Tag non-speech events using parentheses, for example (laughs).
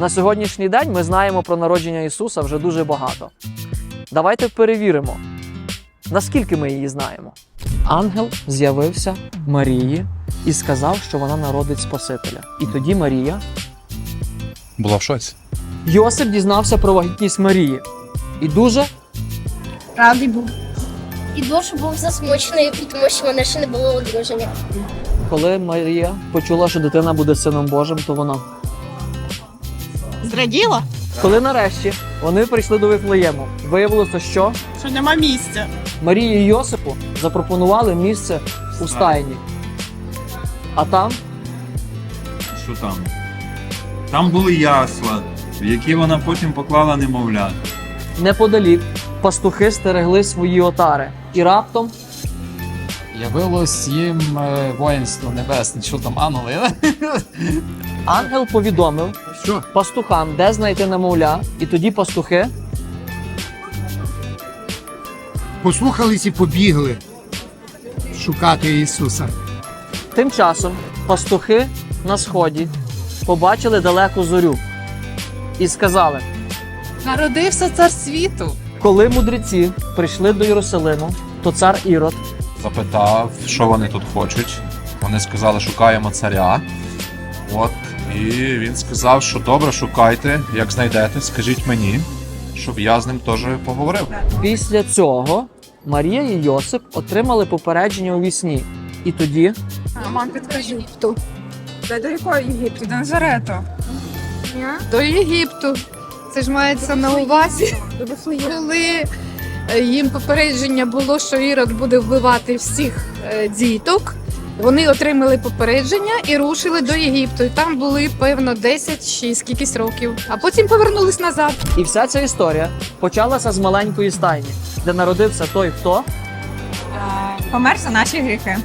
На сьогоднішній день ми знаємо про народження Ісуса вже дуже багато. Давайте перевіримо, наскільки ми її знаємо. Ангел з'явився Марії і сказав, що вона народить Спасителя. І тоді Марія. Була в шоці. Йосип дізнався про вагітність Марії. І дуже Радий був. І дуже був засмучений, тому що вони ще не були одружені. коли Марія почула, що дитина буде сином Божим, то вона. Зраділа, Коли нарешті вони прийшли до Вифлеєму, виявилося, що що нема місця. Марії і Йосипу запропонували місце у стайні. А там Що там? Там були ясла, в які вона потім поклала немовлят. неподалік пастухи стерегли свої отари. І раптом Явилось їм е, воїнство небесне, що там ангели. (laughs) ангел повідомив Що? пастухам, де знайти немовля, і тоді пастухи Послухались і побігли шукати Ісуса. Тим часом пастухи на сході побачили далеку зорю і сказали: Народився цар світу. коли мудреці прийшли до Єрусалиму, то цар Ірод Запитав, що вони тут хочуть. Вони сказали, шукаємо царя. От. І він сказав, що добре, шукайте, як знайдете, скажіть мені, щоб я з ним теж поговорив. Після цього Марія і Йосип отримали попередження у вісні. І тоді Мам, підкажи. Хто? Та до якого Єгипту? До Назарету. До Єгипту. Це ж мається на увазі, коли е, їм попередження було, що Ірод буде вбивати всіх е, діток. Вони отримали попередження і рушили до Єгипту. І там були, певно, 10 чи скількись років. А потім повернулись назад. і вся ця історія почалася з маленької стайні, де народився той, хто помер за наші гріхи.